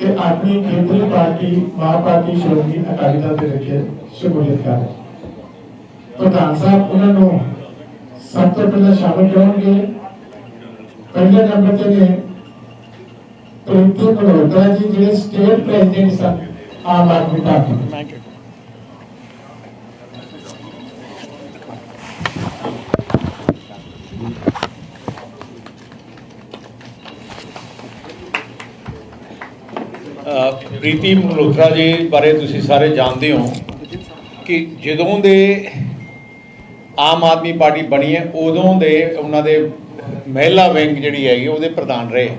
ਕਿ ਆਪਣੀ ਖੇਤਰੀ ਪਾਰਟੀ ਮਾਂ ਪਾਰਟੀ ਸ਼੍ਰੋਮਣੀ ਅਕਾਲੀ ਦਲ ਦੇ ਵਿੱਚ ਸ਼ਮੂਲੀਅਤ ਕਰ ਪ੍ਰਧਾਨ ਸਾਹਿਬ, ਉਹਨਾਂ ਨੂੰ ਸਭ ਤੋਂ ਪਹਿਲਾਂ ਸ਼ਾਮਲ ਕਰਨਗੇ। ਪਹਿਲੇ ਨੰਬਰ ਤੇ ਨੇ ਪ੍ਰੀਤੀ ਮਲਹੋਤਰਾ ਜੀ, ਜਿਹੜੇ ਸਟੇਟ ਪ੍ਰੈਜ਼ੀਡੈਂਟ ਸਨ, ਆਮ ਆਦਮੀ ਪਾਰਟੀ ਦੇ। ਅ, ਪ੍ਰੀਤੀ ਮਲਹੋਤਰਾ ਜੀ ਬਾਰੇ ਤੁਸੀਂ ਸਾਰੇ ਜਾਣਦੇ ਹੋ ਕਿ ਜਦੋਂ ਦੇ ਆਮ ਆਦਮੀ ਪਾਰਟੀ ਬਣੀ ਹੈ, ਉਦੋਂ ਦੇ ਉਹਨਾਂ ਦੇ ਮਹਿਲਾ ਵਿੰਗ ਜਿਹੜੀ ਹੈਗੀ, ਉਹਦੇ ਪ੍ਰਧਾਨ ਰਹੇ।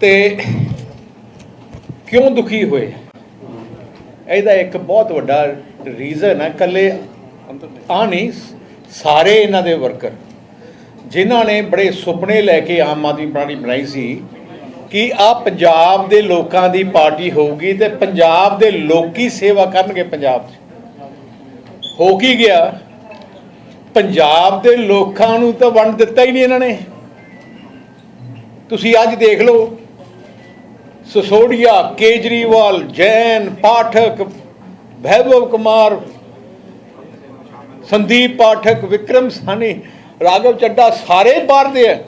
ਤੇ ਕਿਉਂ ਦੁਖੀ ਹੋਏ? ਇਹਦਾ ਇੱਕ ਬਹੁਤ ਵੱਡਾ ਰੀਜ਼ਨ ਹੈ ਕੱਲੇ ਆ ਨਹੀਂ, ਸਾਰੇ ਇਹਨਾਂ ਦੇ ਵਰਕਰ ਜਿਨ੍ਹਾਂ ਨੇ ਬੜੇ ਸੁਪਨੇ ਲੈ ਕੇ ਆਮ ਆਦਮੀ ਪਾਰਟੀ ਬਣਾਈ ਸੀ। ਕਿ ਆ ਪੰਜਾਬ ਦੇ ਲੋਕਾਂ ਦੀ ਪਾਰਟੀ ਹੋਊਗੀ ਤੇ ਪੰਜਾਬ ਦੇ ਲੋਕੀ ਸੇਵਾ ਕਰਨਗੇ ਪੰਜਾਬ 'ਚ ਹੋ ਕੀ ਗਿਆ? ਪੰਜਾਬ ਦੇ ਲੋਕਾਂ ਨੂੰ ਤਾਂ ਵੰਡ ਦਿੱਤਾ ਹੀ ਨਹੀਂ ਇਹਨਾਂ ਨੇ। ਤੁਸੀਂ ਅੱਜ ਦੇਖ ਲਓ, ਸਸੋੜੀਆ, ਕੇਜਰੀਵਾਲ, ਜੈਨ, ਪਾਠਕ, ਵੈਭਵ ਕੁਮਾਰ, ਸੰਦੀਪ ਪਾਠਕ, ਵਿਕਰਮ ਸਾਨੀ ਰਾਘਵ ਚੱਡਾ ਸਾਰੇ ਬਾਹਰ ਦੇ ਆ।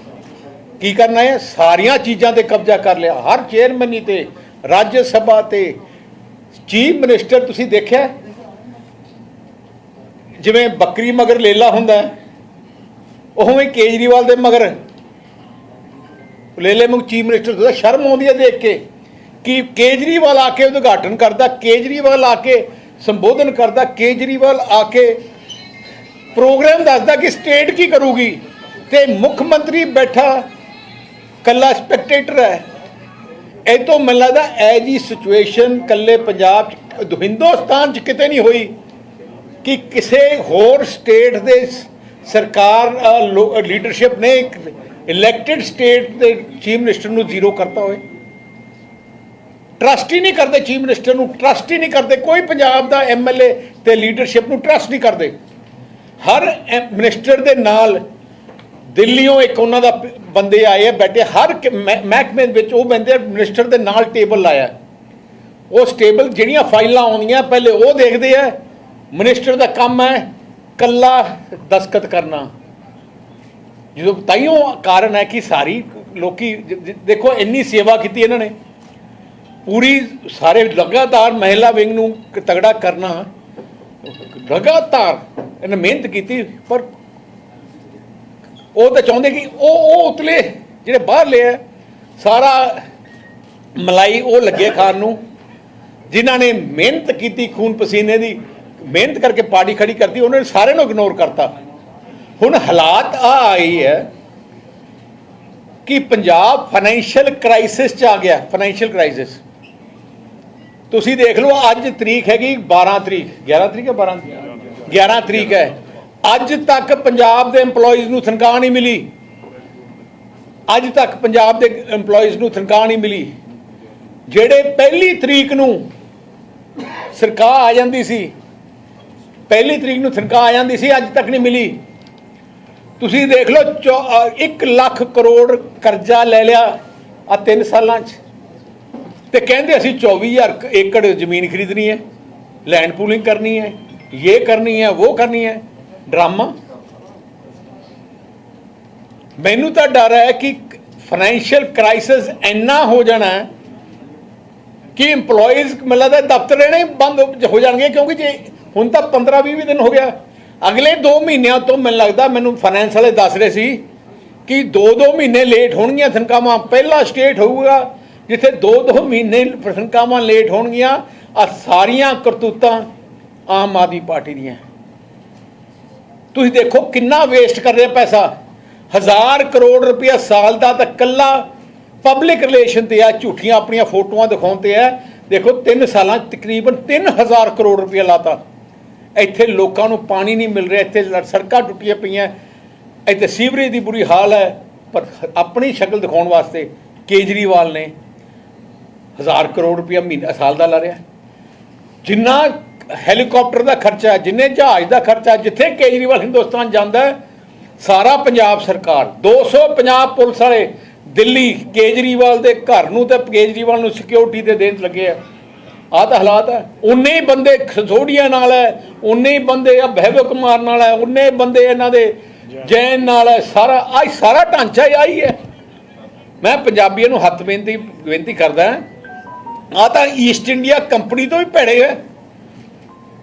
ਕੀ ਕਰਨਾ ਹੈ? ਸਾਰੀਆਂ ਚੀਜ਼ਾਂ ਤੇ ਕਬਜ਼ਾ ਕਰ ਲਿਆ। ਹਰ ਚੇਅਰਮੈਨੀ ਤੇ ਰਾਜ ਸਭਾ ਤੇ ਚੀਫ ਮਿਨਿਸਟਰ ਤੁਸੀਂ ਦੇਖਿਆ? ਜਿਵੇਂ ਬੱਕਰੀ ਮਗਰ ਲੇਲਾ ਹੁੰਦਾ ਹੈ, ਉਵੇਂ ਕੇਜਰੀਵਾਲ ਦੇ ਮਗਰ। ਲੇਲੇ ਨੂੰ ਚੀਫ ਮਿਨਿਸਟਰ ਦਾ ਸ਼ਰਮ ਆਉਂਦੀ ਹੈ ਦੇਖ ਕੇ ਕਿ ਕੇਜਰੀਵਾਲ ਆ ਕੇ ਉਦਘਾਟਨ ਕਰਦਾ ਕੇਜਰੀਵਾਲ ਆ ਕੇ ਸੰਬੋਧਨ ਕਰਦਾ ਕੇਜਰੀਵਾਲ ਆ ਕੇ ਪ੍ਰੋਗਰਾਮ ਦੱਸਦਾ ਕਿ ਸਟੇਟ ਕੀ ਕਰੂਗੀ। ਤੇ ਮੁੱਖ ਮੰਤਰੀ ਬੈਠਾ ਕੱਲਾ ਸਪੈਕਟੇਟਰ ਹੈ। ਇਹ ਤੋਂ ਮੈਨੂੰ ਲੱਗਦਾ ਐ ਜੀ ਸਿਚੁਏਸ਼ਨ ਕੱਲੇ ਪੰਜਾਬ ਚ, ਹਿੰਦੁਸਤਾਨ ਚ ਕਿਤੇ ਨਹੀਂ ਹੋਈ ਕਿ ਕਿਸੇ ਹੋਰ ਸਟੇਟ ਦੇ ਸਰਕਾਰ ਲੀਡਰਸ਼ਿਪ ਨੇ ਇੱਕ ਇਲੈਕਟਿਡ ਸਟੇਟ ਦੇ ਚੀਫ ਮਿਨਿਸਟਰ ਨੂੰ ਜ਼ੀਰੋ ਕਰਤਾ ਹੋਵੇ। ਟਰਸਟ ਹੀ ਨਹੀਂ ਕਰਦੇ ਚੀਫ ਮਿਨਿਸਟਰ ਨੂੰ ਟਰਸਟ ਹੀ ਨਹੀਂ ਕਰਦੇ। ਕੋਈ ਪੰਜਾਬ ਦਾ ਐਮਐਲਏ ਤੇ ਲੀਡਰਸ਼ਿਪ ਨੂੰ ਟਰਸਟ ਨਹੀਂ ਕਰਦੇ। ਹਰ ਮਿਨਿਸਟਰ ਦੇ ਨਾਲ ਦਿੱਲੀੋਂ ਇੱਕ ਉਹਨਾਂ ਦਾ ਬੰਦੇ ਆਏ ਆ, ਬੈਠੇ ਹਰ ਮਹਿਕਮੇ ਵਿੱਚ ਉਹ ਬੰਦੇ ਮਿਨਿਸਟਰ ਦੇ ਨਾਲ ਟੇਬਲ ਲਾਇਆ। ਉਸ ਟੇਬਲ ਜਿਹੜੀਆਂ ਫਾਈਲਾਂ ਆਉਂਦੀਆਂ, ਪਹਿਲੇ ਉਹ ਦੇਖਦੇ ਆ, ਮਿਨਿਸਟਰ ਦਾ ਕੰਮ ਹੈ ਕੱਲਾ ਦਸਖਤ ਕਰਨਾ। ਜਦੋਂ ਤਾਈਓ ਕਾਰਨ ਹੈ ਕਿ ਸਾਰੀ ਲੋਕੀ ਦੇਖੋ ਇੰਨੀ ਸੇਵਾ ਕੀਤੀ ਇਹਨਾਂ ਨੇ। ਪੂਰੀ ਸਾਰੇ ਲਗਾਤਾਰ ਮਹਿਲਾ ਵਿੰਗ ਨੂੰ ਤਗੜਾ ਕਰਨਾ। ਲਗਾਤਾਰ ਇਹਨੇ ਮਿਹਨਤ ਕੀਤੀ, ਪਰ ਉਹ ਤਾਂ ਚਾਹੁੰਦੇ ਕਿ ਉਹ ਉਹ ਉਤਲੇ, ਜਿਹੜੇ ਬਾਹਰਲੇ ਲਿਆ ਸਾਰਾ ਮਲਾਈ ਉਹ ਲੱਗੇ ਖਾਣ ਨੂੰ, ਜਿਨ੍ਹਾਂ ਨੇ ਮਿਹਨਤ ਕੀਤੀ ਖੂਨ ਪਸੀਨੇ ਦੀ, ਮਿਹਨਤ ਕਰਕੇ ਪਾਰਟੀ ਖੜੀ ਕਰਤੀ, ਉਹਨਾਂ ਨੇ ਸਾਰਿਆਂ ਨੂੰ ਇਗਨੋਰ ਕਰਤਾ। ਹੁਣ ਹਾਲਾਤ ਆ ਆਈ ਹੈ ਕਿ ਪੰਜਾਬ ਫਾਈਨੈਂਸ਼ੀਅਲ ਕ੍ਰਾਈਸਿਸ ਚ ਆ ਗਿਆ ਫਾਈਨੈਂਸ਼ੀਅਲ ਕ੍ਰਾਈਸਿਸ ਤੁਸੀਂ ਦੇਖ ਲਓ, ਅੱਜ ਤਰੀਕ ਹੈਗੀ 12 ਤਰੀਕ 11 ਤਰੀਕ ਹੈ 12 ਤਰੀਕ 11 ਤਰੀਕ ਹੈ। ਅੱਜ ਤੱਕ ਪੰਜਾਬ ਦੇ EMPLOYEES ਨੂੰ ਤਨਖਾਹ ਨਹੀਂ ਮਿਲੀ। ਅੱਜ ਤੱਕ ਪੰਜਾਬ ਦੇ EMPLOYEES ਨੂੰ ਤਨਖਾਹ ਨਹੀਂ ਮਿਲੀ। ਜਿਹੜੇ ਪਹਿਲੀ ਤਰੀਕ ਨੂੰ ਸਰਕਾਰ ਆ ਜਾਂਦੀ ਸੀ, ਪਹਿਲੀ ਤਰੀਕ ਨੂੰ ਤਨਖਾਹ ਆ ਜਾਂਦੀ ਸੀ, ਅੱਜ ਤੱਕ ਨਹੀਂ ਮਿਲੀ। ਤੁਸੀਂ ਦੇਖ ਲਓ 1 ਲੱਖ ਕਰੋੜ ਕਰਜ਼ਾ ਲੈ ਲਿਆ ਆ 3 ਸਾਲਾਂ 'ਚ। ਤੇ ਕਹਿੰਦੇ ਅਸੀਂ 24000 ਕ- ਏਕੜ ਜ਼ਮੀਨ ਖਰੀਦਣੀ ਹੈ ਲੈਂਡ ਪੂਲਿੰਗ ਕਰਨੀ ਹੈ ਇਹ ਕਰਨੀ ਹੈ ਉਹ ਕਰਨੀ ਹੈ। ਡਰਾਮਾ। ਮੈਨੂੰ ਤਾਂ ਡਰ ਹੈ ਕਿ ਫਾਈਨੈਂਸ਼ੀਅਲ ਕ੍ਰਾਈਸਿਸ ਇੰਨਾ ਹੋ ਜਾਣਾ ਕਿ EMPLOYEES ਮੈਨੂੰ ਲੱਗਦਾ ਦਫ਼ਤਰ ਰਹਿਣੇ ਬੰਦ ਹੋ- ਹੋ ਜਾਣਗੇ, ਕਿਉਂਕਿ ਜੇ ਹੁਣ ਤਾਂ 15 20 ਦਿਨ ਹੋ ਗਿਆ। ਅਗਲੇ 2 ਮਹੀਨਿਆਂ ਤੋਂ ਮੈਨੂੰ ਲੱਗਦਾ, ਮੈਨੂੰ ਫਾਈਨੈਂਸ ਵਾਲੇ ਦੱਸ ਰਹੇ ਸੀ ਕਿ 2-2 ਮਹੀਨੇ ਲੇਟ ਹੋਣਗੀਆਂ ਤਨਖਾਹਾਂ ਪਹਿਲਾ ਸਟੇਟ ਹੋਊਗਾ, ਜਿੱਥੇ 2-2 ਮਹੀਨੇ ਤਨਖਾਹਾਂ ਲੇਟ ਹੋਣਗੀਆਂ। ਆ ਸਾਰੀਆਂ ਕਰਤੂਤਾਂ ਆਮ ਆਦਮੀ ਪਾਰਟੀ ਦੀਆਂ। ਤੁਸੀਂ ਦੇਖੋ ਕਿੰਨਾ ਵੇਸਟ ਕਰ ਰਿਹਾ ਪੈਸਾ। ਹਜ਼ਾਰ ਕਰੋੜ ਰੁਪਇਆ ਸਾਲ ਦਾ ਤਾਂ ਕੱਲਾ ਪਬਲਿਕ ਰਿਲੇਸ਼ਨ ਤੇ ਆ, ਝੂਠੀਆਂ ਆਪਣੀਆਂ ਫੋਟੋਆਂ ਦਿਖਾਉਣ ਤੇ ਆ। ਦੇਖੋ 3 ਸਾਲਾਂ 'ਚ ਤਕਰੀਬਨ 3000 ਕਰੋੜ ਰੁਪਇਆ ਲਾਤਾ। ਇੱਥੇ ਲੋਕਾਂ ਨੂੰ ਪਾਣੀ ਨਹੀਂ ਮਿਲ ਰਿਹਾ, ਇੱਥੇ ਸੜਕਾਂ ਟੁੱਟੀਆਂ ਪਈਆਂ। ਇੱਥੇ ਸੀਵਰੇਜ ਦੀ ਬੁਰੀ ਹਾਲ ਹੈ, ਪਰ ਆਪਣੀ ਸ਼ਕਲ ਦਿਖਾਉਣ ਵਾਸਤੇ ਕੇਜਰੀਵਾਲ ਨੇ ਹਜ਼ਾਰ ਕਰੋੜ ਰੁਪਇਆ ਮਹੀਨਾ, ਸਾਲ ਦਾ ਲਾ ਰਿਹਾ। ਜਿੰਨਾ ਹੈਲੀਕਾਪਟਰ ਦਾ ਖਰਚਾ, ਜਿੰਨੇ ਜਹਾਜ਼ ਦਾ ਖਰਚਾ, ਜਿੱਥੇ ਕੇਜਰੀਵਾਲ ਹਿੰਦੁਸਤਾਨ ਜਾਂਦਾ ਸਾਰਾ ਪੰਜਾਬ ਸਰਕਾਰ 250 ਪੁਲਿਸ ਵਾਲੇ ਦਿੱਲੀ, ਕੇਜਰੀਵਾਲ ਦੇ ਘਰ ਨੂੰ ਤੇ ਕੇਜਰੀਵਾਲ ਨੂੰ ਸਿਕਿਉਰਿਟੀ ਦੇ ਦੇਣ ਲੱਗੇ ਆ। ਆਹ ਤਾਂ ਹਾਲਾਤ ਹੈ ਉਨੇ ਹੀ ਬੰਦੇ ਖਸੋੜੀਆਂ ਨਾਲ ਹੈ, ਉਨੇ ਹੀ ਬੰਦੇ ਆ ਬਹਿਵ ਕੁਮਾਰ ਨਾਲ ਹੈ, ਉਨੇ ਬੰਦੇ ਇਹਨਾਂ ਦੇ ਜੈਨ ਨਾਲ ਹੈ, ਸਾਰਾ, ਆਹ ਸਾਰਾ ਢਾਂਚਾ ਹੀ ਆਹੀ ਹੈ। ਮੈਂ ਪੰਜਾਬੀਆਂ ਨੂੰ ਹੱਥ ਬੇਨਤੀ ਬੇਨਤੀ ਕਰਦਾ ਆ ਤਾਂ ਈਸਟ ਇੰਡੀਆ ਕੰਪਨੀ ਤੋਂ ਵੀ ਭੈੜੇ ਹੈ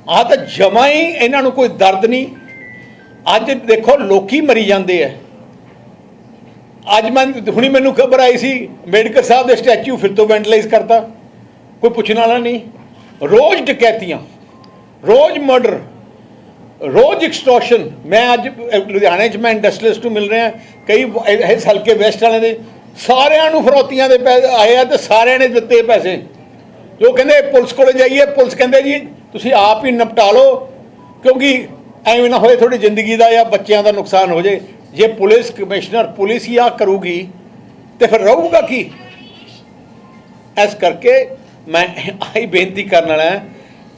ਆ ਤਾਂ ਜਮਾ ਹੀ ਇਹਨਾਂ ਨੂੰ ਕੋਈ ਦਰਦ ਨਹੀਂ। ਅੱਜ ਦੇਖੋ ਲੋਕੀ ਮਰੀ ਜਾਂਦੇ ਆ ਅੱਜ ਮੈਂ, ਹੁਣੀ ਮੈਨੂੰ ਖਬਰ ਆਈ ਸੀ, ਅੰਬੇਡਕਰ ਸਾਹਿਬ ਦੇ ਸਟੈਚੂ ਫਿਰ ਤੋਂ ਵੈਂਡਲਾਈਜ਼ ਕਰਤਾ। ਕੋਈ ਪੁੱਛਣ ਵਾਲਾ ਨਹੀਂ। ਰੋਜ਼ ਡਕੈਤੀਆਂ, ਰੋਜ਼ ਮਰਡਰ, ਰੋਜ਼ ਐਕਸਟੋਰਸ਼ਨ ਮੈਂ ਅੱਜ ਲੁਧਿਆਣੇ 'ਚ ਮੈਂ ਇੰਡਸਟਰੀਅਲਿਸਟ ਨੂੰ ਮਿਲ ਰਿਹਾ, ਕਈ ਇਸ ਹਲਕੇ ਵੈਸਟ ਵਾਲਿਆਂ ਦੇ, ਸਾਰਿਆਂ ਨੂੰ ਫਰੋਤੀਆਂ ਦੇ ਪੈਸੇ ਆਏ ਆ ਤੇ ਸਾਰਿਆਂ ਨੇ ਦਿੱਤੇ ਪੈਸੇ। ਜੋ ਕਹਿੰਦੇ ਪੁਲਿਸ ਕੋਲੇ ਜਾਈਏ, ਪੁਲਿਸ ਕਹਿੰਦੇ ਜੀ ਤੁਸੀਂ ਆਪ ਹੀ ਨਿਪਟਾ ਲਓ, ਕਿਉਂਕਿ ਐਵੇਂ ਨਾ ਹੋਏ ਤੁਹਾਡੀ ਜ਼ਿੰਦਗੀ ਦਾ ਜਾਂ ਬੱਚਿਆਂ ਦਾ ਨੁਕਸਾਨ ਹੋ ਜਾਏ। ਜੇ ਪੁਲਿਸ ਕਮਿਸ਼ਨਰ ਪੁਲਿਸ ਹੀ ਆ ਕਰੂਗੀ, ਤੇ ਫਿਰ ਰਹੂਗਾ ਕੀ? ਇਸ ਕਰਕੇ ਮੈਂ ਆਹੀ ਬੇਨਤੀ ਕਰਨ ਵਾਲਾ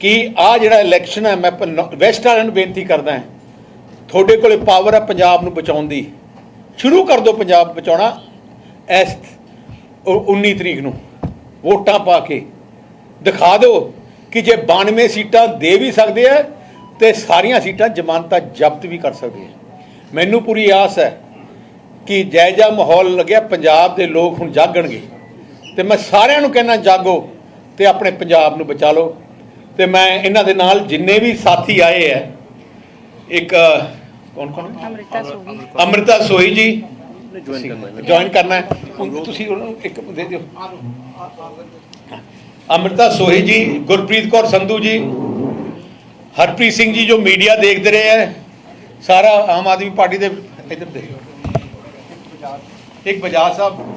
ਕਿ ਆ ਜਿਹੜਾ ਇਲੈਕਸ਼ਨ ਹੈ, ਮੈਂ ਵੈਸਟ ਆਲੈਂਡ ਬੇਨਤੀ ਕਰਦਾ ਹਾਂ, ਤੁਹਾਡੇ ਕੋਲੇ ਪਾਵਰ ਹੈ ਪੰਜਾਬ ਨੂੰ ਬਚਾਉਣ ਦੀ। ਸ਼ੁਰੂ ਕਰ ਦਿਓ ਪੰਜਾਬ ਬਚਾਉਣਾ ਇਸ ਉ- 19 ਤਰੀਕ ਨੂੰ, ਵੋਟਾਂ ਪਾ ਕੇ। ਦਿਖਾ ਦਿਓ ਕਿ ਜੇ 92 ਸੀਟਾਂ ਦੇ ਵੀ ਸਕਦੇ ਆ ਤੇ ਸਾਰੀਆਂ ਸੀਟਾਂ ਜ਼ਮਾਨਤਾਂ ਜ਼ਬਤ ਵੀ ਕਰ ਸਕਦੇ ਆ ਮੈਨੂੰ ਪੂਰੀ ਆਸ ਹੈ ਕਿ ਜਾਇਜਾ ਮਾਹੌਲ ਲੱਗਿਆ ਪੰਜਾਬ ਦੇ ਲੋਕ ਹੁਣ ਜਾਗਣਗੇ ਤੇ ਮੈਂ ਸਾਰਿਆਂ ਨੂੰ ਕਹਿਣਾ ਜਾਗੋ ਤੇ ਆਪਣੇ ਪੰਜਾਬ ਨੂੰ ਬਚਾ ਲਓ ਤੇ ਮੈਂ ਇਹਨਾਂ ਦੇ ਨਾਲ ਜਿੰਨੇ ਵੀ ਸਾਥੀ ਆਏ ਹੈ ਇੱਕ ਕੌਣ ਕੌਣ ਅਮ੍ਰਿਤਾ ਸੋਗੀ ਅੰਮ੍ਰਿਤਾ ਸੋਈ ਜੀ ਜੁਆਇਨ ਕਰਨਾ ਹੈ ਤੁਸੀਂ ਉਹਨਾਂ ਨੂੰ ਇੱਕ ਦੇ ਦਿਓ ਅੰਮ੍ਰਿਤਾ ਸੋਹੀ ਜੀ, ਗੁਰਪ੍ਰੀਤ ਕੌਰ ਸੰਧੂ ਜੀ, ਹਰਪ੍ਰੀਤ ਸਿੰਘ ਜੀ ਜੋ ਮੀਡੀਆ ਦੇਖਦੇ ਰਹੇ ਹੈ, ਸਾਰਾ ਆਮ ਆਦਮੀ ਪਾਰਟੀ ਦੇ ਇੱਧਰ ਦੇਖੋ ਇੱਕ ਬਜਾਜ ਸਾਹਿਬ।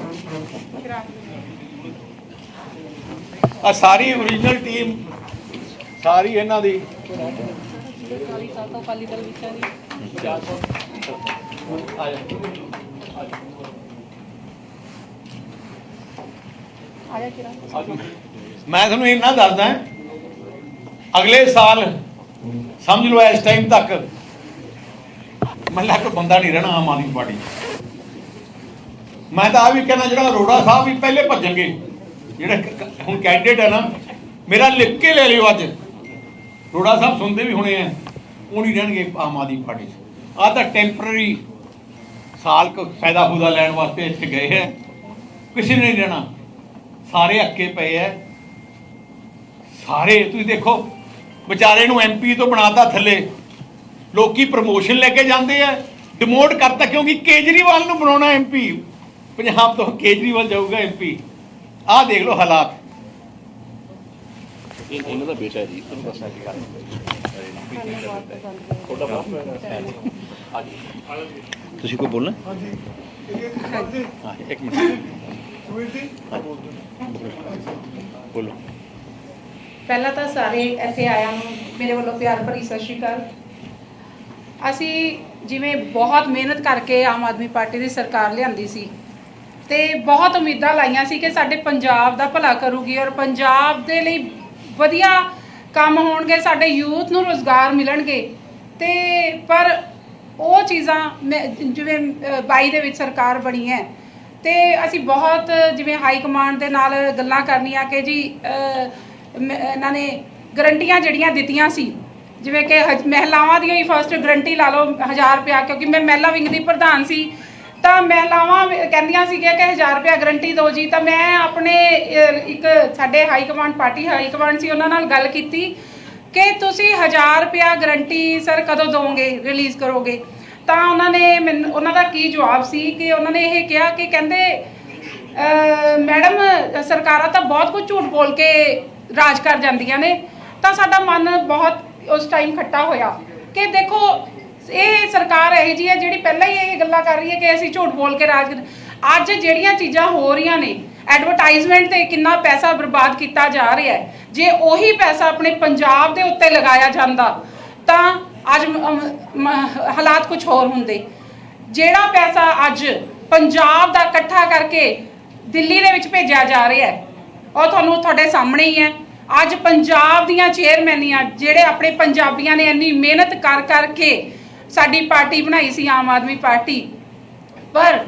ਆ ਸਾਰੀ ਓਰੀਜਨਲ ਟੀਮ ਸਾਰੀ ਇਹਨਾਂ ਦੀ। ਆ ਜਾ ਕਿਰਾ। ਮੈਂ ਤੁਹਾਨੂੰ ਇੰਨਾ ਦੱਸਦਾ, ਅਗਲੇ ਸਾਲ, ਸਮਝ ਲਓ ਇਸ ਟਾਈਮ ਤੱਕ, ਮੱਲਾ ਕੋ ਬੰਦਾ ਨਹੀਂ ਰਹਿਣਾ ਆਮ ਆਦਮੀ ਪਾਰਟੀ 'ਚ। ਮੈਂ ਤਾਂ ਆ ਵੀ ਕਹਿੰਦਾ, ਜਿਹੜਾ ਅਰੋੜਾ ਸਾਹਿਬ ਵੀ ਪਹਿਲੇ ਭੱਜਣਗੇ, ਜਿਹੜਾ ਹੁਣ ਕੈਂਡੀਡੇਟ ਹੈ ਨਾ, ਮੇਰਾ ਲਿਖ ਕੇ ਲੈ ਲਿਓ ਅੱਜ। ਅਰੋੜਾ ਸਾਹਿਬ ਸੁਣਦੇ ਵੀ ਹੋਣੇ ਆ, ਉਹ ਨਹੀਂ ਰਹਿਣਗੇ ਆਮ ਆਦਮੀ ਪਾਰਟੀ 'ਚ। ਆ ਤਾਂ ਟੈਂਪਰਰੀ ਸਾਲ ਕੁ ਫਾਇਦਾ ਫੂਦਾ ਲੈਣ ਵਾਸਤੇ ਇੱਥੇ ਗਏ ਹੈ। ਕਿਸੇ ਨੇ ਨਹੀਂ ਰਹਿਣਾ। ਸਾਰੇ ਅੱਕੇ ਪਏ ਐ ਸਾਰੇ ਤੁਸੀਂ ਦੇਖੋ ਵਿਚਾਰੇ ਨੂੰ ਐਮਪੀ ਤੋਂ ਬਣਾਤਾ ਥੱਲੇ। ਲੋਕੀ ਪ੍ਰਮੋਸ਼ਨ ਲੈ ਕੇ ਜਾਂਦੇ ਆ ਡਿਮੋਟ ਕਰਤਾ ਕਿਉਂਕਿ ਕੇਜਰੀਵਾਲ ਨੂੰ ਬਣਾਉਣਾ ਐਮਪੀ ਪੰਜਾਬ ਤੋਂ ਕੇਜਰੀਵਾਲ ਜਾਊਗਾ ਐਮਪੀ ਆਹ ਦੇਖ ਲਓ ਹਾਲਾਤ। ਇਹ ਇਹਨਾਂ ਦਾ ਬੇਟਾ ਹੈ ਜੀ ਤੁਹਾਨੂੰ ਦੱਸਣਾ ਕੀ ਗੱਲ ਤੁਸੀਂ ਕੋਈ ਬੋਲਣਾ? ਹਾਂ ਇੱਕ ਮਿੰਟ। ਬੋਲੋ। ਪਹਿਲਾਂ ਤਾਂ ਸਾਰੇ ਇੱਥੇ ਆਇਆਂ ਨੂੰ ਮੇਰੇ ਵੱਲੋਂ ਪਿਆਰ ਭਰੀ ਸਤਿ ਸ਼੍ਰੀ ਅਕਾਲ। ਅਸੀਂ ਜਿਵੇਂ ਬਹੁਤ ਮਿਹਨਤ ਕਰਕੇ ਆਮ ਆਦਮੀ ਪਾਰਟੀ ਦੀ ਸਰਕਾਰ ਲਿਆਂਦੀ ਸੀ ਤੇ ਬਹੁਤ ਉਮੀਦਾਂ ਲਾਈਆਂ ਸੀ ਕਿ ਸਾਡੇ ਪੰਜਾਬ ਦਾ ਭਲਾ ਕਰੂਗੀ ਔਰ ਪੰਜਾਬ ਦੇ ਲਈ ਵਧੀਆ ਕੰਮ ਹੋਣਗੇ ਸਾਡੇ ਯੂਥ ਨੂੰ ਰੋਜ਼ਗਾਰ ਮਿਲਣਗੇ। ਤੇ ਪਰ ਉਹ ਚੀਜ਼ਾਂ ਮੈਂ- ਜਿਵੇਂ ਅ, 22 ਦੇ ਵਿੱਚ ਸਰਕਾਰ ਬਣੀ ਹੈ ਤੇ ਅਸੀਂ ਬਹੁਤ ਜਿਵੇਂ ਹਾਈ ਕਮਾਂਡ ਦੇ ਨਾਲ ਗੱਲਾਂ ਕਰਨੀਆਂ ਕਿ ਜੀ ਇਹਨਾਂ ਨੇ ਗਰੰਟੀਆਂ ਜਿਹੜੀਆਂ ਦਿੱਤੀਆਂ ਸੀ, ਜਿਵੇਂ ਕਿ ਹਜ- ਮਹਿਲਾਵਾਂ ਦੀਆਂ ਹੀ ਫਸਟ ਗਰੰਟੀ ਲਾ ਲਓ 1000 ਰੁਪਿਆ ਕਿਉਂਕਿ ਮੈਂ ਮਹਿਲਾ ਵਿੰਗ ਦੀ ਪ੍ਰਧਾਨ ਸੀ, ਤਾਂ ਮਹਿਲਾਵਾਂ ਕਹਿੰਦੀਆਂ ਸੀਗੀਆਂ ਕਿ 1000 ਰੁਪਿਆ ਗਰੰਟੀ ਦਿਓ ਜੀ, ਤਾਂ ਮੈਂ ਆਪਣੇ ਇੱਕ ਸਾਡੇ high command party high command ਸੀ, ਉਹਨਾਂ ਨਾਲ ਗੱਲ ਕੀਤੀ ਕਿ ਤੁਸੀਂ 1000 ਰੁਪਿਆ ਗਰੰਟੀ ਸਰ ਕਦੋਂ ਦੋਗੇ ਰਿਲੀਜ਼ ਕਰੋਗੇ? ਤਾਂ ਉਹਨਾਂ ਨੇ ਮੈਨੂੰ, ਉਹਨਾਂ ਦਾ ਕੀ ਜਵਾਬ ਸੀ ਕਿ ਉਹਨਾਂ ਨੇ ਇਹ ਕਿਹਾ ਕਿ ਕਹਿੰਦੇ ਮੈਡਮ, ਸਰਕਾਰਾਂ ਤਾਂ ਬਹੁਤ ਕੁਝ ਝੂਠ ਬੋਲ ਕੇ ਰਾਜ ਕਰ ਜਾਂਦੀਆਂ ਨੇ। ਤਾਂ ਸਾਡਾ ਮਨ ਬਹੁਤ ਉਸ ਟਾਈਮ ਖੱਟਾ ਹੋਇਆ ਕਿ ਦੇਖੋ, ਇਹ ਸਰਕਾਰ ਇਹੋ ਜੀ ਹੈ ਜਿਹੜੀ ਪਹਿਲਾਂ ਹੀ ਇਹ ਗੱਲਾਂ ਕਰ ਰਹੀ ਹੈ ਕਿ ਅਸੀਂ ਝੂਠ ਬੋਲ ਕੇ ਰਾਜ ਅੱਜ ਜਿਹੜੀਆਂ ਚੀਜ਼ਾਂ ਹੋ ਰਹੀਆਂ ਨੇ ਐਡਵਰਟਾਈਜ਼ਮੈਂਟ ਤੇ ਕਿੰਨਾ ਪੈਸਾ ਬਰਬਾਦ ਕੀਤਾ ਜਾ ਰਿਹਾ ਹੈ, ਜੇ ਉਹੀ ਪੈਸਾ ਆਪਣੇ ਪੰਜਾਬ ਦੇ ਉੱਤੇ ਲਗਾਇਆ ਜਾਂਦਾ, ਤਾਂ ਅੱਜ ਹਾਲਾਤ ਕੁਝ ਹੋਰ ਹੁੰਦੇ। ਜਿਹੜਾ ਪੈਸਾ ਅੱਜ ਪੰਜਾਬ ਦਾ ਇਕੱਠਾ ਕਰਕੇ ਦਿੱਲੀ ਦੇ ਵਿੱਚ ਭੇਜਿਆ ਜਾ ਰਿਹਾ ਹੈ। ਉਹ ਤੁਹਾਨੂੰ ਤੁਹਾਡੇ ਸਾਹਮਣੇ ਹੀ ਹੈ। ਅੱਜ ਪੰਜਾਬ ਦੀਆਂ ਚੇਅਰਮੈਨੀਆਂ ਜਿਹੜੇ ਆਪਣੇ ਪੰਜਾਬੀਆਂ ਨੇ ਇੰਨੀ ਮਿਹਨਤ ਕਰ ਕਰਕੇ ਸਾਡੀ ਪਾਰਟੀ ਬਣਾਈ ਸੀ, ਆਮ ਆਦਮੀ ਪਾਰਟੀ। ਪਰ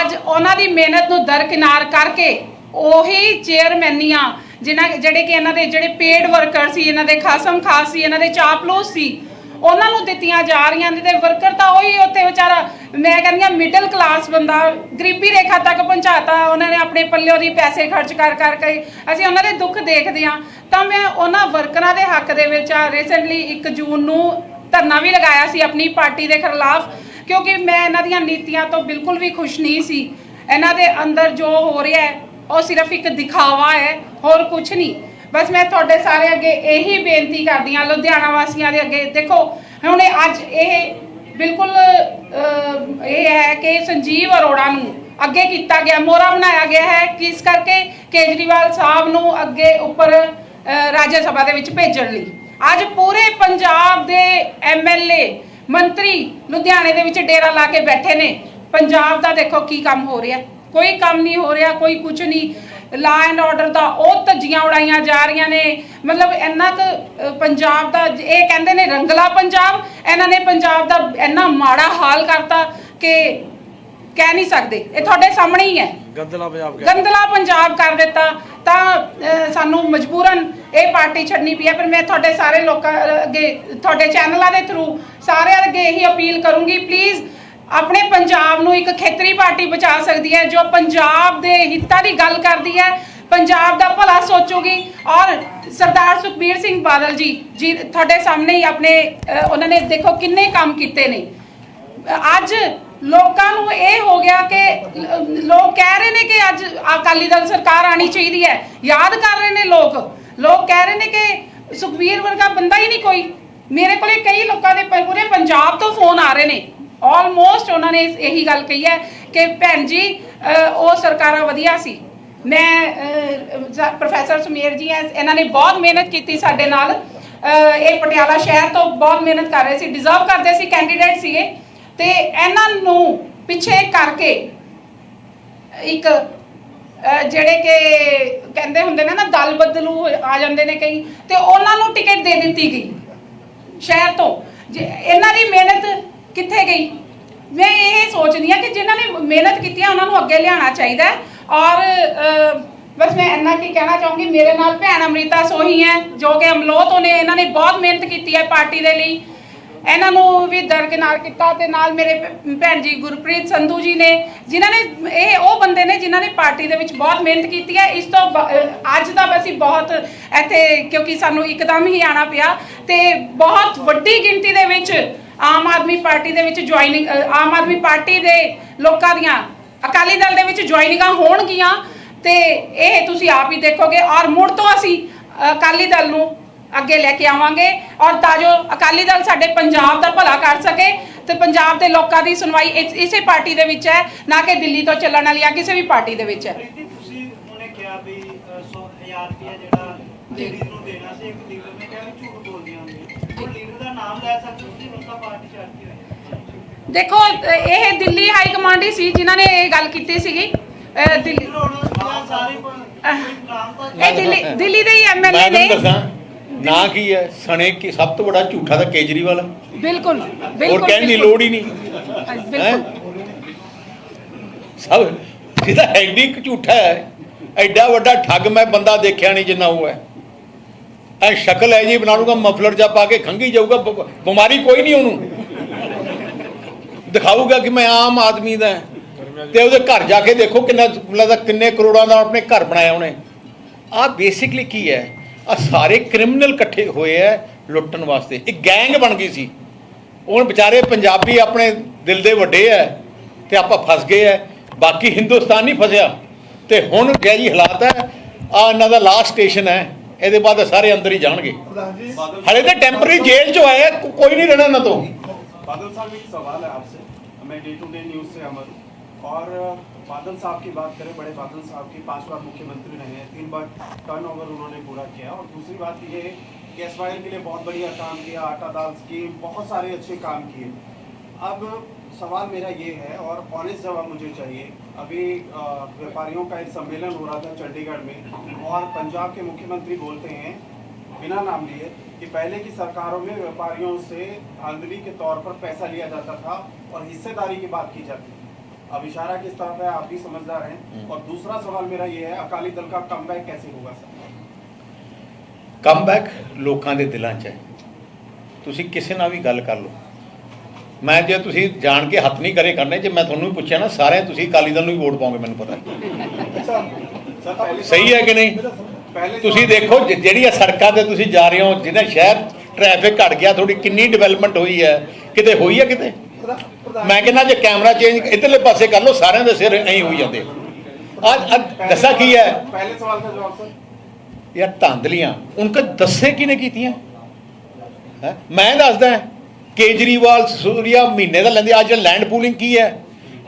ਅੱਜ ਉਹਨਾਂ ਦੀ ਮਿਹਨਤ ਨੂੰ ਦਰਕਿਨਾਰ ਕਰਕੇ ਉਹੀ ਚੇਅਰਮੈਨੀਆਂ ਜਿਨ੍ਹਾਂ ਜਿਹੜੇ ਕਿ ਇਹਨਾਂ ਦੇ ਜਿਹੜੇ ਪੇਡ ਵਰਕਰ ਸੀ, ਇਹਨਾਂ ਦੇ ਖਾਸਮ ਖਾਸ ਸੀ, ਇਹਨਾਂ ਦੇ ਚਾਪਲੂਸ ਸੀ ਉਹਨਾਂ ਨੂੰ ਦਿੱਤੀਆਂ ਜਾ ਰਹੀਆਂ ਨੇ ਤੇ ਵਰਕਰ ਤਾਂ ਉਹੀ ਉੱਥੇ ਵਿਚਾਰਾ, ਮੈਂ ਕਹਿੰਦੀ ਆ ਮਿਡਲ ਕਲਾਸ ਬੰਦਾ, ਗਰੀਬੀ ਰੇਖਾ ਤੱਕ ਪਹੁੰਚਾਤਾ, ਉਹਨਾਂ ਨੇ ਆਪਣੇ ਪੱਲਿਓ ਦੀ ਪੈਸੇ ਖਰਚ ਕਰ ਕਰ ਕੇ ਅਸੀਂ ਉਹਨਾਂ ਦੇ ਦੁੱਖ ਦੇਖਦੇ ਆ ਤਾਂ ਮੈਂ ਉਹਨਾਂ ਵਰਕਰਾਂ ਦੇ ਹੱਕ ਦੇ ਵਿੱਚ ਰੀਸੈਂਟਲੀ 1 ਜੂਨ ਨੂੰ ਧਰਨਾ ਵੀ ਲਗਾਇਆ ਸੀ ਆਪਣੀ ਪਾਰਟੀ ਦੇ ਖਿਲਾਫ, ਕਿਉਂਕਿ ਮੈਂ ਇਹਨਾਂ ਦੀਆਂ ਨੀਤੀਆਂ ਤੋਂ ਬਿਲਕੁਲ ਵੀ ਖੁਸ਼ ਨਹੀਂ ਸੀ। ਇਹਨਾਂ ਦੇ ਅੰਦਰ ਜੋ ਹੋ ਰਿਹਾ ਹੈ, ਉਹ ਸਿਰਫ ਇੱਕ ਦਿਖਾਵਾ ਹੈ, ਹੋਰ ਕੁਝ ਨਹੀਂ। ਬਸ ਮੈਂ ਤੁਹਾਡੇ ਸਾਰੇ ਅੱਗੇ ਇਹੀ ਬੇਨਤੀ ਕਰਦੀ ਹਾਂ, ਲੁਧਿਆਣਾ ਵਾਸੀਆਂ ਦੇ ਅੱਗੇ। ਦੇਖੋ, ਹੁਣ ਅੱਜ ਇਹ ਬਿਲਕੁਲ ਇਹ ਹੈ ਕਿ ਸੰਜੀਵ ਅਰੋੜਾ ਨੂੰ ਅੱਗੇ ਕੀਤਾ ਗਿਆ, ਮੋਹਰਾ ਬਣਾਇਆ ਗਿਆ ਹੈ। ਕਿਸ ਕਰਕੇ? ਕੇਜਰੀਵਾਲ ਸਾਹਿਬ ਨੂੰ ਅੱਗੇ ਉੱਪਰ ਰਾਜ ਸਭਾ ਦੇ ਵਿੱਚ ਭੇਜਣ ਲਈ। ਅੱਜ ਪੂਰੇ ਪੰਜਾਬ ਦੇ ਐਮਐਲਏ ਮੰਤਰੀ ਲੁਧਿਆਣੇ ਦੇ ਵਿੱਚ ਡੇਰਾ ਲਾ ਕੇ ਬੈਠੇ ਨੇ। ਪੰਜਾਬ ਦਾ ਦੇਖੋ ਕੀ ਕੰਮ ਹੋ ਰਿਹਾ। ਕੋਈ ਕੰਮ ਨਹੀਂ ਹੋ ਰਿਹਾ, ਕੋਈ ਕੁਝ ਨਹੀਂ। ਲਾ ਐਂਡ ਆਰਡਰ ਦਾ ਉਹ ਧੱਜੀਆਂ ਉਡਾਈਆਂ ਜਾ ਰਹੀਆਂ ਨੇ। ਮਤਲਬ ਇੰਨਾ ਕੁ ਪੰਜਾਬ ਦਾ ਇਹ ਕਹਿੰਦੇ ਨੇ ਰੰਗਲਾ ਪੰਜਾਬ। ਇਹਨਾਂ ਨੇ ਪੰਜਾਬ ਦਾ ਇੰਨਾ ਮਾੜਾ ਹਾਲ ਕਰਤਾ ਕਿ ਕਹਿ ਨਹੀਂ ਸਕਦੇ। ਇਹ ਤੁਹਾਡੇ ਸਾਹਮਣੇ ਹੀ ਹੈ। ਗੰਦਲਾ ਪੰਜਾਬ ਗੰਦਲਾ ਪੰਜਾਬ ਕਰ ਦਿੱਤਾ। ਤਾਂ ਸਾਨੂੰ ਮਜਬੂਰਨ ਇਹ ਪਾਰਟੀ ਛੱਡਣੀ ਪਈ ਹੈ। ਪਰ ਮੈਂ ਤੁਹਾਡੇ ਸਾਰੇ ਲੋਕਾਂ ਅੱਗੇ ਤੁਹਾਡੇ ਚੈਨਲਾਂ ਦੇ ਥਰੂ ਸਾਰਿਆਂ ਅੱਗੇ ਇਹੀ ਅਪੀਲ ਕਰੂੰਗੀ। ਪਲੀਜ਼ ਆਪਣੇ ਪੰਜਾਬ ਨੂੰ ਇੱਕ ਖੇਤਰੀ ਪਾਰਟੀ ਬਚਾ ਸਕਦੀ ਹੈ, ਜੋ ਪੰਜਾਬ ਦੇ ਹਿੱਤਾਂ ਦੀ ਗੱਲ ਕਰਦੀ ਹੈ। ਪੰਜਾਬ ਦਾ ਭਲਾ ਸੋਚੂਗੀ ਔਰ ਸਰਦਾਰ ਸੁਖਬੀਰ ਸਿੰਘ ਬਾਦਲ ਜੀ ਜੀ ਤੁਹਾਡੇ ਸਾਹਮਣੇ ਹੀ ਆਪਣੇ ਉਹਨਾਂ ਨੇ ਦੇਖੋ ਕਿੰਨੇ ਕੰਮ ਕੀਤੇ ਨੇ। ਅੱਜ ਲੋਕਾਂ ਨੂੰ ਇਹ ਹੋ ਗਿਆ ਕਿ ਲੋਕ ਕਹਿ ਰਹੇ ਨੇ ਕਿ ਅੱਜ ਅਕਾਲੀ ਦਲ ਸਰਕਾਰ ਆਣੀ ਚਾਹੀਦੀ ਹੈ। ਯਾਦ ਕਰ ਰਹੇ ਨੇ ਲੋਕ। ਲੋਕ ਕਹਿ ਰਹੇ ਨੇ ਕਿ ਸੁਖਬੀਰ ਵਰਗਾ ਬੰਦਾ ਹੀ ਨਹੀਂ ਕੋਈ। ਮੇਰੇ ਕੋਲੇ ਕਈ ਲੋਕਾਂ ਦੇ ਪੂਰੇ ਪੰਜਾਬ ਤੋਂ ਫੋਨ ਆ ਰਹੇ ਨੇ। ਆਲਮੋਸਟ ਉਹਨਾਂ ਨੇ ਇਹੀ ਗੱਲ ਕਹੀ ਹੈ ਕਿ ਭੈਣ ਜੀ ਉਹ ਸਰਕਾਰਾਂ ਵਧੀਆ ਸੀ। ਮੈਂ ਪ੍ਰੋਫੈਸਰ ਸੁਮੇਰ ਜੀ ਐ ਇਹਨਾਂ ਨੇ ਬਹੁਤ ਮਿਹਨਤ ਕੀਤੀ ਸਾਡੇ ਨਾਲ। ਇਹ ਪਟਿਆਲਾ ਸ਼ਹਿਰ ਤੋਂ ਬਹੁਤ ਮਿਹਨਤ ਕਰ ਰਹੇ ਸੀ ਡਿਜ਼ਰਵ ਕਰਦੇ ਸੀ ਕੈਂਡੀਡੇਟ ਸੀਗੇ। ਤੇ ਇਹਨਾਂ ਨੂੰ ਪਿੱਛੇ ਕਰਕੇ ਇੱਕ ਜਿਹੜੇ ਕਿ ਕਹਿੰਦੇ ਹੁੰਦੇ ਨੇ ਨਾ, ਦਲ ਬਦਲੂ ਆ ਜਾਂਦੇ ਨੇ ਕਈ, ਤੇ ਉਹਨਾਂ ਨੂੰ ਟਿਕਟ ਦੇ ਦਿੱਤੀ ਗਈ ਸ਼ਹਿਰ ਤੋਂ। ਇਹਨਾਂ ਦੀ ਮਿਹਨਤ ਕਿੱਥੇ ਗਈ? ਮੈਂ ਇਹ ਸੋਚਦੀ ਹਾਂ ਕਿ ਜਿਨ੍ਹਾਂ ਨੇ ਮਿਹਨਤ ਕੀਤੀ ਹੈ ਉਹਨਾਂ ਨੂੰ ਅੱਗੇ ਲਿਆਉਣਾ ਚਾਹੀਦਾ ਔਰ ਬਸ ਮੈਂ ਇੰਨਾ ਕੀ ਕਹਿਣਾ ਚਾਹੂੰਗੀ, ਮੇਰੇ ਨਾਲ ਭੈਣ ਅਮ੍ਰਿਤਾ ਸੋਹੀ ਹੈ, ਜੋ ਕਿ ਅਮਲੋਹ ਤੋਂ ਨੇ ਇਹਨਾਂ ਨੇ ਬਹੁਤ ਮਿਹਨਤ ਕੀਤੀ ਹੈ ਪਾਰਟੀ ਦੇ ਲਈ। ਇਹਨਾਂ ਨੂੰ ਵੀ ਦਰਕਿਨਾਰ ਕੀਤਾ ਤੇ ਨਾਲ ਮੇਰੇ ਭੈਣ ਜੀ ਗੁਰਪ੍ਰੀਤ ਸੰਧੂ ਜੀ ਨੇ, ਜਿਨ੍ਹਾਂ ਨੇ, ਇਹ ਉਹ ਬੰਦੇ ਨੇ ਜਿਨ੍ਹਾਂ ਨੇ ਪਾਰਟੀ ਦੇ ਵਿੱਚ ਬਹੁਤ ਮਿਹਨਤ ਕੀਤੀ ਹੈ। ਇਸ ਤੋਂ ਬ- ਅਹ, ਅੱਜ ਦਾ ਅਸੀਂ ਬਹੁਤ ਇੱਥੇ, ਕਿਉਂਕਿ ਸਾਨੂੰ ਇੱਕਦਮ ਹੀ ਆਣਾ ਪਿਆ ਤੇ ਬਹੁਤ ਵੱਡੀ ਗਿਣਤੀ ਦੇ ਵਿੱਚ ਆਮ ਆਦਮੀ ਪਾਰਟੀ ਦੇ ਵਿੱਚ ਜੁਆਇਨਿੰਗ ਆਮ ਆਦਮੀ ਪਾਰਟੀ ਦੇ ਲੋਕਾਂ ਦੀਆਂ ਅਕਾਲੀ ਦਲ ਦੇ ਵਿੱਚ ਜੁਆਇਨਿੰਗਾਂ ਹੋਣਗੀਆਂ ਤੇ ਇਹ ਤੁਸੀਂ ਆਪ ਹੀ ਦੇਖੋਗੇ ਔਰ ਮੁੜ ਤੋਂ ਅਸੀਂ ਅਕਾਲੀ ਦਲ ਨੂੰ ਅੱਗੇ ਲੈ ਕੇ ਆਵਾਂਗੇ ਔਰ ਤਾਂ ਜੋ ਅਕਾਲੀ ਦਲ ਸਾਡੇ ਪੰਜਾਬ ਦਾ ਭਲਾ ਕਰ ਸਕੇ ਤੇ ਪੰਜਾਬ ਦੇ ਲੋਕਾਂ ਦੀ ਸੁਣਵਾਈ ਇਸ- ਪਾਰਟੀ ਦੇ ਵਿੱਚ ਹੈ ਨਾ ਕਿ ਦਿੱਲੀ ਤੋਂ ਚੱਲਣ ਵਾਲੀਆਂ ਕਿਸੇ ਵੀ ਪਾਰਟੀ ਦੇ ਵਿੱਚ ਹੈ। ਤੁਸੀਂ ਉਹਨੇ ਕਿਹਾ ਵੀ 100000 ਰੁਪਇਆ ਜਿਹੜਾ ਨੂੰ ਦੇਣਾ ਸੀ ਇੱਕ ਲੀਡਰ ਨੇ ਕਿਹਾ ਵੀ ਝੂਠ ਬੋਲਦੀਆਂ ਹੁੰਦੀਆਂ ਉਹ ਲੀਡਰ ਦਾ ਨਾਮ ਲੈ ਸਕਦੇ ਦੇਖੋ ਇਹ ਦਿੱਲੀ ਹਾਈ ਕਮਾਂਡ ਹੀ ਸੀ ਜਿਨ੍ਹਾਂ ਨੇ ਇਹ ਗੱਲ ਕੀਤੀ ਸੀਗੀ। ਦਿੱਲੀ ਇਹ ਦੇ ਹੀ ਐਮਐਲਏ ਮੈਂ ਨੇ। ਦੱਸਾਂ ਨਾ ਕੀ ਹੈ ਸਣੇ ਕਿ ਸਭ ਤੋਂ ਵੱਡਾ ਝੂਠਾ ਤਾਂ ਕੇਜਰੀਵਾਲ ਹੈ। ਬਿਲਕੁਲ ਹੋਰ ਬਿਲਕੁਲ ਕਹਿਣ ਦੀ ਬਿਲਕੁਲ। ਲੋੜ ਹੀ ਨਹੀਂ। ਹੈ ਬਿਲਕੁਲ। ਸਭ ਜਿਹਦਾ ਐਡੀ ਕੁ ਝੂਠਾ ਹੈ। ਐਡਾ ਵੱਡਾ ਠੱਗ ਮੈਂ ਬੰਦਾ ਦੇਖਿਆ ਨਹੀਂ ਜਿੰਨਾ ਉਹ ਹੈ। ਐ ਸ਼ਕਲ ਹੈ ਜੀ ਬਣਾ ਲੂਗਾ ਮਫਲਰ ਜਾ ਪਾ ਕੇ ਖੰਗੀ ਜਾਊਗਾ, ਬ- ਬਿਮਾਰੀ ਕੋਈ ਨਹੀਂ ਉਹਨੂੰ। ਦਿਖਾਊਗਾ ਕਿ ਮੈਂ ਆਮ ਆਦਮੀ ਦਾ ਹਾਂ। ਤੇ ਉਹਦੇ ਘਰ ਜਾ ਕੇ ਦੇਖੋ ਕਿੰਨਾ ਲੱਗਦਾ ਕਿੰਨੇ ਕਰੋੜਾਂ ਦਾ ਆਪਣੇ ਘਰ ਬਣਾਇਆ ਉਹਨੇ। ਆ ਬੇਸਿਕਲੀ ਕੀ ਹੈ ਆ ਸਾਰੇ ਕ੍ਰਿਮੀਨਲ ਇਕੱਠੇ ਹੋਏ ਐ ਲੁੱਟਣ ਵਾਸਤੇ। ਇੱਕ ਗੈਂਗ ਬਣ ਗਈ ਸੀ। ਉਹ ਵਿਚਾਰੇ ਪੰਜਾਬੀ ਆਪਣੇ ਦਿਲ ਦੇ ਵੱਡੇ ਐ ਤੇ ਆਪਾਂ ਫਸ ਗਏ ਐ। ਬਾਕੀ ਹਿੰਦੁਸਤਾਨ ਨਹੀਂ ਫਸਿਆ। ਤੇ ਹੁਣ ਜਿਹੜਾ ਜੀ ਹਾਲਾਤ ਹੈ ਆ ਇਹਨਾਂ ਦਾ ਲਾਸਟ ਸਟੇਸ਼ਨ ਹੈ ਇਹਦੇ ਬਾਅਦ ਸਾਰੇ ਅੰਦਰ ਹੀ ਜਾਣਗੇ ਹਲੇ ਤਾਂ ਟੈਂਪਰੇਰੀ ਜੇਲ੍ਹ ਚੋਂ ਆਏ ਆ, ਕੋ- ਕੋਈ ਨਹੀਂ ਰਹਿਣਾ ਇਹਨਾਂ ਤੋਂ बादल साहब एक सवाल है आपसे मैं डे टू डे न्यूज़ से अमर हूँ और बादल साहब की बात करें बड़े बादल साहब की पांच बार मुख्यमंत्री रहे हैं तीन बार टर्न ओवर उन्होंने पूरा किया और दूसरी बात ये है कि एस के लिए बहुत बढ़िया काम किया आटा दाल स्कीम बहुत सारे अच्छे काम किए अब सवाल मेरा ये है और ऑनेस्ट जवाब मुझे चाहिए अभी अ, व्यापारियों का एक सम्मेलन हो रहा था चंडीगढ़ में और पंजाब के मुख्यमंत्री बोलते हैं बिना नाम लिए कि पहले की सरकारों में व्यापारियों से धांधली के तौर पर पैसा लिया जाता था और हिस्सेदारी की बात की जाती थी अब इशारा किस तरफ है आप भी समझदार हैं और दूसरा सवाल मेरा ये है अकाली दल का कम कैसे होगा सर ਕਮਬੈਕ ਲੋਕਾਂ ਦੇ ਦਿਲਾਂ 'ਚ ਹੈ ਤੁਸੀਂ ਕਿਸੇ ਨਾਲ ਵੀ ਗੱਲ ਕਰ ਲਓ ਮੈਂ ਜੇ ਤੁਸੀਂ ਜਾਣ ਕੇ ਹੱਥ ਨਹੀਂ ਕਰੇ ਕਰਨੇ ਜੇ ਮੈਂ ਤੁਹਾਨੂੰ ਪੁੱਛਿਆ ਨਾ ਸਾਰੇ ਤੁਸੀਂ ਅਕਾਲੀ ਦਲ ਨੂੰ ਹੀ ਵੋਟ ਪਾਓਗੇ ਮੈਨੂੰ ਪਤਾ ਸਹੀ ਹੈ ਕਿ ਨਹੀਂ? ਤੁਸੀਂ ਦੇਖੋ ਜਿਹੜੀਆਂ ਸੜਕਾਂ ਤੇ ਤੁਸੀਂ ਜਾ ਰਹੇ ਹੋ ਜਿਹਦੇ ਸ਼ਹਿਰ ਟ੍ਰੈਫਿਕ ਘਟ ਗਿਆ ਤੁਹਾਡੀ ਕਿੰਨੀ ਡਿਵੈਲਪਮੈਂਟ ਹੋਈ ਹੈ? ਕਿਤੇ ਹੋਈ ਹੈ ਕਿਤੇ? ਮੈਂ ਕਹਿੰਦਾ ਜੇ ਕੈਮਰਾ ਚੇਂਜ ਇਧਰਲੇ ਪਾਸੇ ਕਰ ਲਓ ਸਾਰਿਆਂ ਦੇ ਸਿਰ ਐਂ ਹੋਈ ਜਾਂਦੇ। ਅੱਜ ਦੱਸਾ ਕੀ ਹੈ? ਪਹਿਲੇ ਸਵਾਲ ਦਾ ਜਵਾਬ ਸਰ। ਯਾਰ ਧਾਂਦਲੀਆਂ ਉਹਨਾਂ ਦੱਸੇ ਕਿਨੇ ਕੀਤੀਆਂ? ਮੈਂ ਦੱਸਦਾ। ਕੇਜਰੀਵਾਲ ਸੂਰੀਆ ਮਹੀਨੇ ਦਾ ਲੈਂਦੇ, ਅੱਜ ਲੈਂਡ ਪੂਲਿੰਗ ਕੀ ਹੈ?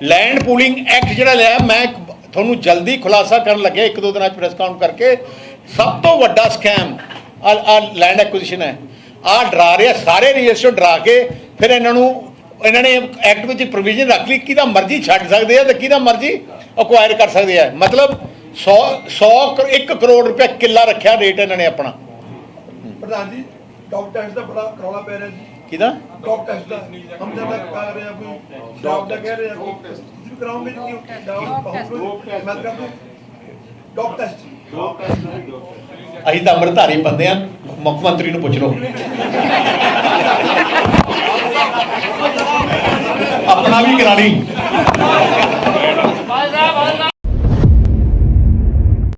ਲੈਂਡ ਪੂਲਿੰਗ ਐਕਟ ਜਿਹੜਾ ਲਿਆ, ਮੈਂ ਤੁਹਾਨੂੰ ਜਲਦੀ ਖੁਲਾਸਾ ਕਰਨ ਲੱਗਿਆ, ਇੱਕ ਦੋ ਦਿਨਾਂ ਚ ਪ੍ਰੈਸ ਕਾਊਂਟ ਕਰਕੇ। ਸਭ ਤੋਂ ਵੱਡਾ ਸਕੈਮ ਆ ਲੈਂਡ ਐਕੁਜੀਸ਼ਨ ਹੈ। ਆ ਡਰਾ ਰਿਹਾ ਸਾਰੇ ਰਜਿਸਟਰ ਡਰਾ ਕੇ, ਫਿਰ ਇਹਨਾਂ ਨੂੰ, ਇਹਨਾਂ ਨੇ ਐਕਟ ਵਿੱਚ ਪ੍ਰੋਵੀਜ਼ਨ ਰੱਖ ਲਈ, ਕਿਹਦਾ ਮਰਜ਼ੀ ਛੱਡ ਸਕਦੇ ਆ ਤੇ ਕਿਹਦਾ ਮਰਜ਼ੀ ਅਕਵਾਇਰ ਕਰ ਸਕਦੇ ਆ। ਮਤਲਬ 100 100 1 ਕਰੋੜ ਰੁਪਏ ਕਿੱਲਾ ਰੱਖਿਆ ਰੇਟ ਇਹਨਾਂ ਨੇ ਆਪਣਾ। ਪ੍ਰਧਾਨ ਜੀ ਡੌਗ ਦਾ ਬੜਾ ਕਰੌਲਾ ਪੈ ਰਿਹਾ ਜੀ। ਕਿਹਦਾ? ਡੌਗ ਟੈਸਟ ਦਾ ਹਮ ਜਦ ਤੱਕ ਕਰ ਰਹੇ ਆ ਕੋਈ ਡੌਗ ਦਾ ਕਹਿ ਰਹੇ ਆ ਕੋਈ ਤੁਸੀਂ ਵੀ ਕਰਾਓਗੇ ਜੀ ਡੌਗ ਬਹੁਤ ਮੈਂ ਤਾਂ ਕਹਿੰਦਾ ਡੌਗ ਟੈਸਟ ਅਸੀਂ ਤਾਂ ਅੰਮ੍ਰਿਤਧਾਰੀ ਬੰਦੇ ਆ ਮੁੱਖ ਮੰਤਰੀ ਨੂੰ ਪੁੱਛ ਲਓ। ਆਪਣਾ ਵੀ ਕਰਾ ਲਈ।